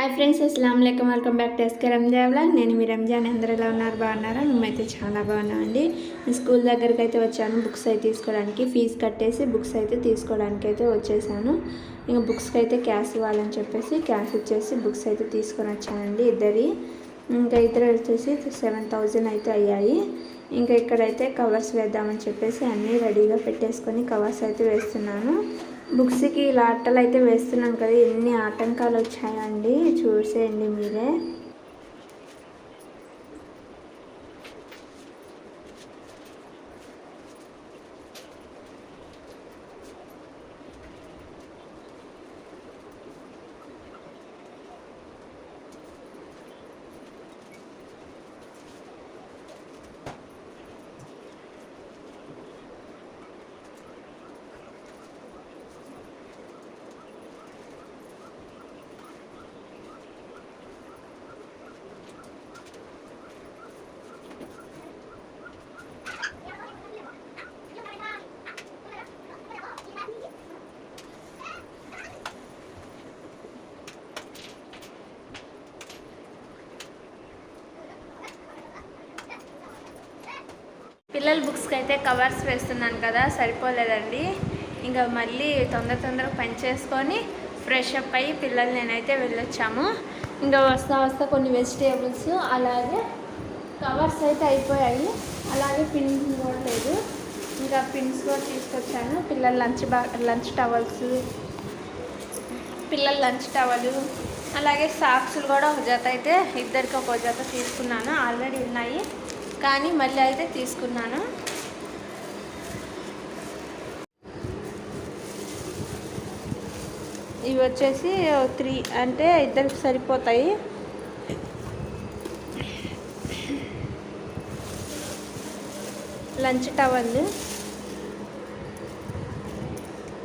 Hi friends అస్సలం లేకం welcome back to SK Ramzan blog నేను మీ రంజాన్. అందరూ ఎలా ఉన్నారు? బాగున్నారా? మేమైతే చాలా బాగున్నామండి. నేను స్కూల్ దగ్గరికి అయితే వచ్చాను. బుక్స్ అయితే తీసుకోవడానికి ఫీజు కట్టేసి బుక్స్ అయితే తీసుకోవడానికి అయితే వచ్చేసాను. ఇంకా బుక్స్కి అయితే క్యాష్ ఇవ్వాలని చెప్పేసి క్యాష్ ఇచ్చేసి బుక్స్ అయితే తీసుకొని వచ్చానండి ఇద్దరి. ఇంకా ఇద్దరు వచ్చేసి సెవెన్ థౌజండ్ అయితే అయ్యాయి. ఇంకా ఇక్కడైతే కవర్స్ వేద్దామని చెప్పేసి అన్నీ రెడీగా పెట్టేసుకొని కవర్స్ అయితే వేస్తున్నాను. బుక్స్కి ఇలా అట్టలు అయితే వేస్తున్నాను కదా ఎన్ని ఆటంకాలు వచ్చాయండి చూసేయండి మీరే. పిల్లల బుక్స్కి అయితే కవర్స్ వేస్తున్నాను కదా సరిపోలేదండి. ఇంకా మళ్ళీ తొందర తొందరగా పని చేసుకొని ఫ్రెష్ అప్ అయ్యి పిల్లలు నేనైతే వెళ్ళొచ్చాము. ఇంకా వస్తా వస్తా కొన్ని వెజిటేబుల్స్ అలాగే కవర్స్ అయితే అయిపోయాయి. అలాగే పిన్స్ కూడా లేదు. ఇంకా పిన్స్ కూడా తీసుకొచ్చాను. పిల్లల లంచ్ బా లంచ్ టవల్స్ పిల్లల లంచ్ టవలు అలాగే సాక్స్లు కూడా ఒక జత అయితే ఇద్దరికి ఒక జత తీసుకున్నాను. ఆల్రెడీ ఉన్నాయి. కానీ మళ్ళీ అయితే తీసుకున్నాను. ఇవి వచ్చేసి త్రీ అంటే ఇద్దరికి సరిపోతాయి. లంచ్ టవల్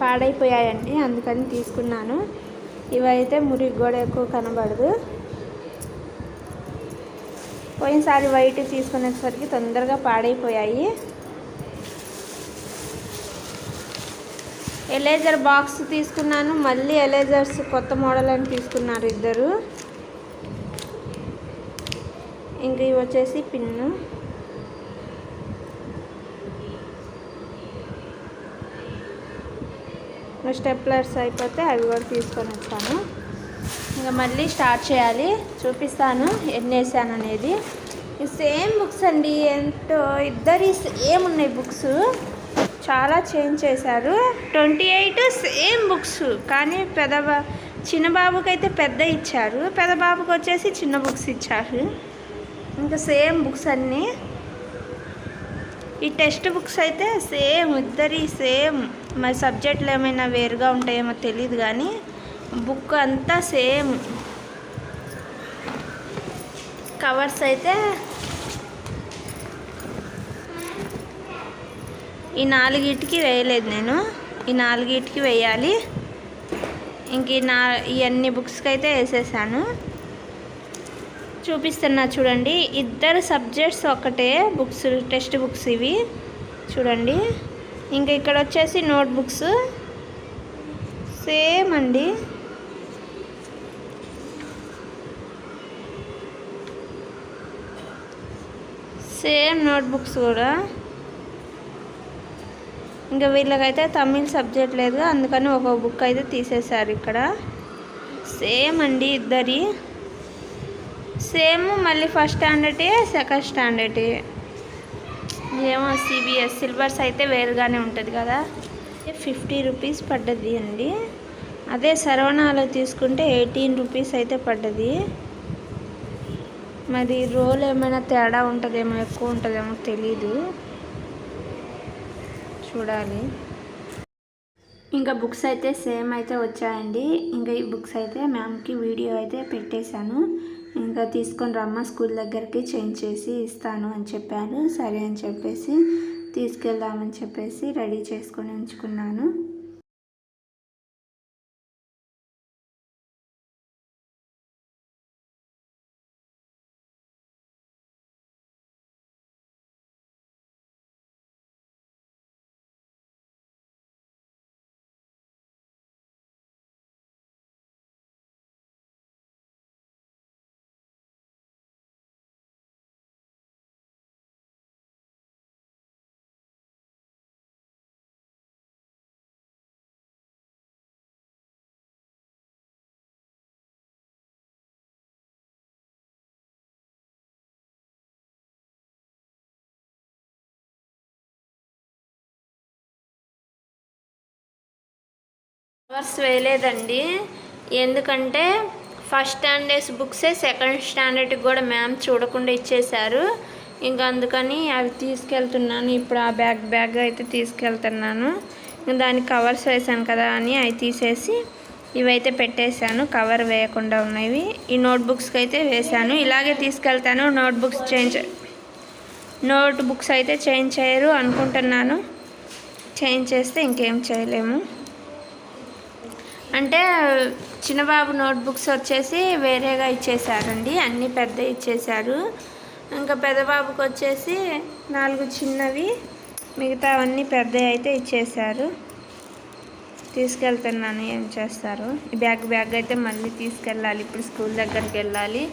పాడైపోయాయండి అందుకని తీసుకున్నాను. ఇవైతే మురికి కూడా ఎక్కువ కనబడదు. పోయినసారి వైట్ తీసుకునేసరికి తొందరగా పాడైపోయాయి. ఎలేజర్ బాక్స్ తీసుకున్నాను మళ్ళీ ఎలేజర్స్ కొత్త మోడల్ అని తీసుకున్నారు ఇద్దరు. ఇంక ఇవి వచ్చేసి పిన్ను. స్టెప్లర్స్ అయిపోతే అవి కూడా తీసుకొని వచ్చాను ఇంకా మళ్ళీ స్టార్ట్ చేయాలి. చూపిస్తాను ఎన్ని వేసాను అనేది సేమ్ బుక్స్ అండి. ఎంతో ఇద్దరి సేమ్ ఉన్నాయి బుక్స్. చాలా చేంజ్ చేశారు. Twenty eight same books. కానీ పెద్ద చిన్న బాబుకి అయితే పెద్ద ఇచ్చారు. పెద్ద బాబుకి వచ్చేసి చిన్న బుక్స్ ఇచ్చారు. ఇంకా సేమ్ బుక్స్ అన్నీ. ఈ టెక్స్ట్ బుక్స్ అయితే సేమ్ ఇద్దరి సేమ్. మరి సబ్జెక్టులు ఏమైనా వేరుగా ఉంటాయేమో తెలియదు కానీ బుక్ అంతా సేమ్. కవర్స్ అయితే ఈ నాలుగిటికి వేయలేదు నేను. ఈ నాలుగిటికి వేయాలి. ఇంక ఈ నా ఇవన్నీ బుక్స్కి అయితే వేసేసాను. చూపిస్తున్నా చూడండి. ఇద్దరు సబ్జెక్ట్స్ ఒకటే బుక్స్ టెక్స్ట్ బుక్స్ ఇవి. చూడండి. ఇంకా ఇక్కడ వచ్చేసి నోట్ బుక్స్ సేమ్ అండి. సేమ్ నోట్బుక్స్ కూడా. ఇంకా వీళ్ళకైతే తమిళ్ సబ్జెక్ట్ లేదు అందుకని ఒక బుక్ అయితే తీసేశారు ఇక్కడ. సేమ్ అండి ఇద్దరి. సేమ్ మళ్ళీ ఫస్ట్ స్టాండర్డే సెకండ్ స్టాండర్డే. ఏమో సిబిఎస్ సిలబస్ అయితే వేరుగానే ఉంటుంది కదా. ఫిఫ్టీ రూపీస్ పడ్డది అండి. అదే సర్వనాలో తీసుకుంటే ఎయిటీన్ రూపీస్ అయితే పడ్డది. మరి రోల్ ఏమైనా తేడా ఉంటుందేమో ఎక్కువ ఉంటుందేమో తెలీదు. చూడాలి. ఇంకా బుక్స్ అయితే సేమ్ అయితే వచ్చాయండి. ఇంకా ఈ బుక్స్ అయితే మ్యామ్కి వీడియో అయితే పెట్టేశాను. ఇంకా తీసుకొని రమ్మ స్కూల్ దగ్గరికి చేంజ్ చేసి ఇస్తాను అని చెప్పాను. సరే అని చెప్పేసి తీసుకెళ్దామని చెప్పేసి రెడీ చేసుకొని ఉంచుకున్నాను. కవర్స్ వేయలేదండి. ఎందుకంటే ఫస్ట్ స్టాండర్డ్స్ బుక్సే సెకండ్ స్టాండర్డ్కి కూడా మ్యామ్ చూడకుండా ఇచ్చేశారు. ఇంకా అందుకని అవి తీసుకెళ్తున్నాను. ఇప్పుడు ఆ బ్యాగ్ బ్యాగ్ అయితే తీసుకెళ్తున్నాను. ఇంకా దానికి కవర్స్ వేసాను కదా అని అవి తీసేసి ఇవైతే పెట్టేశాను. కవర్ వేయకుండా ఉన్నవి. ఈ నోట్బుక్స్కి అయితే వేశాను. ఇలాగే తీసుకెళ్తాను. నోట్బుక్స్ చేంజ్ నోట్ బుక్స్ అయితే చేంజ్ చేయరు అనుకుంటున్నాను. చేంజ్ చేస్తే ఇంకేం చేయలేము. అంటే చిన్నబాబు నోట్బుక్స్ వచ్చేసి వేరేగా ఇచ్చేసారండి అన్నీ పెద్ద ఇచ్చేశారు. ఇంకా పెద్దబాబుకి వచ్చేసి నాలుగు చిన్నవి మిగతా అవన్నీ పెద్ద అయితే ఇచ్చేశారు. తీసుకెళ్తున్నాను ఏం చేస్తారు? ఈ బ్యాగ్ బ్యాగ్ అయితే మళ్ళీ తీసుకెళ్ళాలి. ఇప్పుడు స్కూల్ దగ్గరికి వెళ్ళాలి.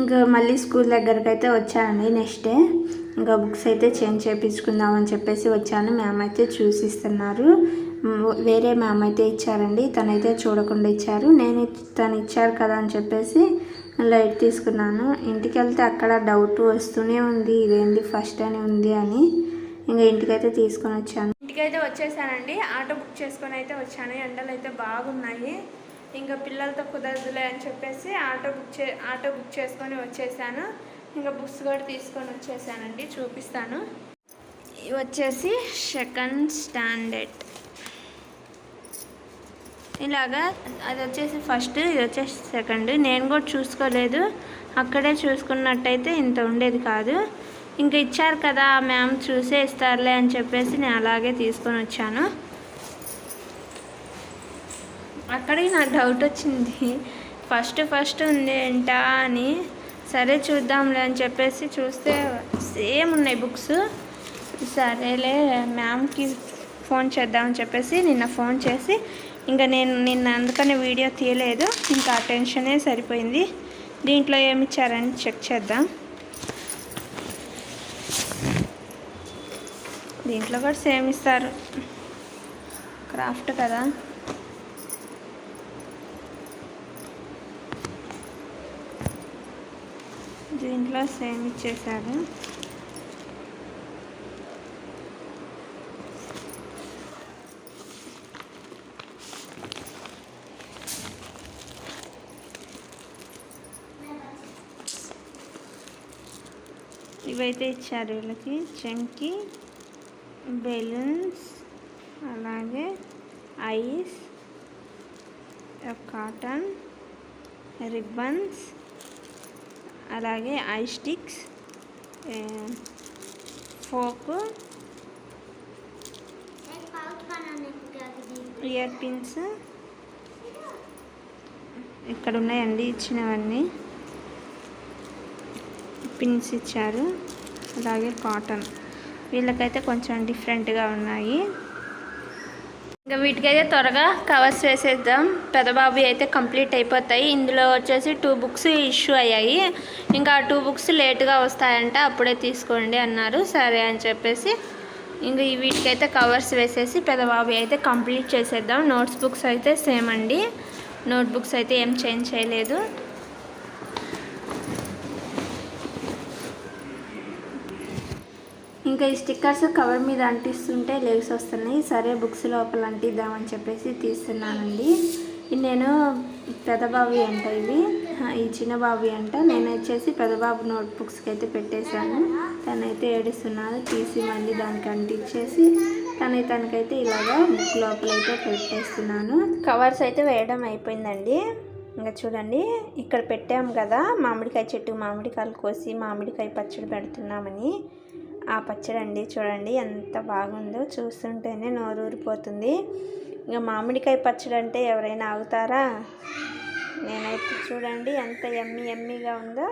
ఇంకా మళ్ళీ స్కూల్ దగ్గరికి అయితే వచ్చానండి నెక్స్ట్ డే. ఇంకా బుక్స్ అయితే చేంజ్ చేయించుకుందామని చెప్పేసి వచ్చాను. మ్యామ్ అయితే చూసిస్తున్నారు. వేరే మ్యామ్ అయితే ఇచ్చారండి. తనైతే చూడకుండా ఇచ్చారు. నేను తను ఇచ్చారు కదా అని చెప్పేసి లైట్ తీసుకున్నాను. ఇంటికి వెళ్తే అక్కడ డౌట్ వస్తూనే ఉంది. ఇదేంటి ఫస్ట్ అని ఉంది అని. ఇంకా ఇంటికైతే తీసుకొని వచ్చాను. ఇంటికైతే వచ్చేసానండి. ఆటో బుక్ చేసుకొని అయితే వచ్చాను. ఎండలు అయితే బాగున్నాయి. ఇంకా పిల్లలతో కుదరదులే అని చెప్పేసి ఆటో బుక్ చే ఆటో బుక్ చేసుకొని వచ్చేసాను. ఇంకా బుక్స్ కూడా తీసుకొని వచ్చేసానండి. చూపిస్తాను. వచ్చేసి సెకండ్ స్టాండర్డ్. ఇలాగా అది వచ్చేసి ఫస్ట్ ఇది వచ్చేసి సెకండ్. నేను కూడా చూసుకోలేదు. అక్కడే చూసుకున్నట్టయితే ఇంత ఉండేది కాదు. ఇంకా ఇచ్చారు కదా మ్యామ్ చూసే ఇస్తారులే అని చెప్పేసి నేను అలాగే తీసుకొని వచ్చాను. అక్కడికి నాకు డౌట్ వచ్చింది. ఫస్ట్ ఫస్ట్ ఉంది ఏంటా అని. సరే చూద్దాంలే అని చెప్పేసి చూస్తే సేమ్ ఉన్నాయి బుక్స్. సరేలే మ్యామ్కి ఫోన్ చేద్దామని చెప్పేసి నిన్న ఫోన్ చేసి ఇంకా నేను నిన్న అందుకని వీడియో తీయలేదు. ఇంకా అటెన్షనే టెన్షనే సరిపోయింది. దీంట్లో ఏమి ఇచ్చారని చెక్ చేద్దాం. దీంట్లో కూడా సేమ్ ఇస్తారు. క్రాఫ్ట్ కదా. దీంట్లో సేమ్ ఇచ్చేసారు ఇవైతే ఇచ్చారు వీళ్ళకి. చంకి బెలూన్స్ అలాగే ఐస్ కాటన్ రిబ్బన్స్ అలాగే ఐ స్టిక్స్ ఫోక్ ఇయర్ పిన్స్. ఇక్కడ ఉన్నాయండి ఇచ్చినవన్నీ. పిన్స్ ఇచ్చారు. అలాగే కాటన్ వీళ్ళకైతే కొంచెం డిఫరెంట్గా ఉన్నాయి. ఇంకా వీటికైతే త్వరగా కవర్స్ వేసేద్దాం. పెదబాబు అయితే కంప్లీట్ అయిపోతాయి. ఇందులో వచ్చేసి టూ బుక్స్ ఇష్యూ అయ్యాయి. ఇంకా ఆ టూ బుక్స్ లేటుగా వస్తాయంట. అప్పుడే తీసుకోండి అన్నారు. సరే అని చెప్పేసి ఇంకా ఈ వీటికైతే కవర్స్ వేసేసి పెదబాబు అయితే కంప్లీట్ చేసేద్దాం. నోట్స్ బుక్స్ అయితే సేమ్ అండి. నోట్ బుక్స్ అయితే ఏం చేంజ్ చేయలేదు. ఇంకా ఈ స్టిక్కర్స్ కవర్ మీద అంటిస్తుంటే లేవ్స్ వస్తున్నాయి. సరే బుక్స్ లోపల అంటిద్దామని చెప్పేసి తీస్తున్నానండి. ఇది నేను పెదబాబు అంట ఇవి ఈ చిన్న బాబు అంట. నేను వచ్చేసి పెదబాబు నోట్ బుక్స్కి అయితే పెట్టేశాను. తనైతే ఏడుస్తున్నాను తీసి మళ్ళీ దానికి అంటించేసి తనై తనకైతే ఇలాగా బుక్ లోపల అయితే పెట్టేస్తున్నాను. కవర్స్ అయితే వేయడం అయిపోయిందండి. ఇంకా చూడండి ఇక్కడ పెట్టాము కదా. మామిడికాయ చెట్టు మామిడికాయలు కోసి మామిడికాయ పచ్చడి పెడుతున్నామని. ఆ పచ్చడి అండి చూడండి ఎంత బాగుందో. చూస్తుంటేనే నోరూరిపోతుంది. ఇంకా మామిడికాయ పచ్చడి అంటే ఎవరైనా ఆగుతారా? నేనైతే చూడండి ఎంత ఎమ్మి ఎమ్మిగా ఉందో.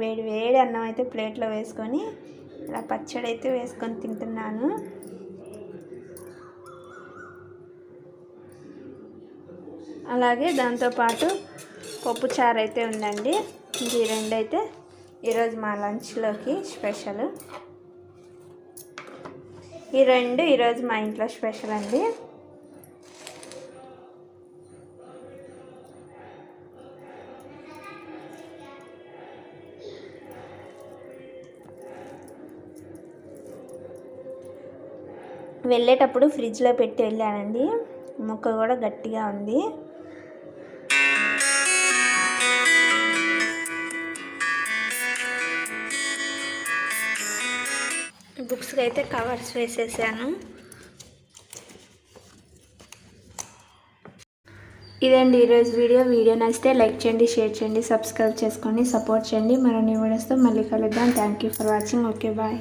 వేడి వేడి అన్నం అయితే ప్లేట్లో వేసుకొని ఇలా పచ్చడి అయితే వేసుకొని తింటున్నాను. అలాగే దాంతోపాటు పప్పు చారు అయితే ఉందండి. ఈ రెండు అయితే ఈరోజు మా లంచ్లోకి స్పెషల్. ఈ రెండు ఈరోజు మా ఇంట్లో స్పెషల్ అండి. వెళ్ళేటప్పుడు ఫ్రిడ్జ్లో పెట్టి వెళ్ళానండి. ముక్క కూడా గట్టిగా ఉంది. బుక్స్కి అయితే కవర్స్ వేసేసాను. ఇదండి ఈరోజు వీడియో. వీడియో నచ్చితే లైక్ చేయండి షేర్ చేయండి సబ్స్క్రైబ్ చేసుకోండి సపోర్ట్ చేయండి. మరిన్ని వీడియోస్తో మళ్ళీ కలుద్దాం. Thank you for watching. Okay bye.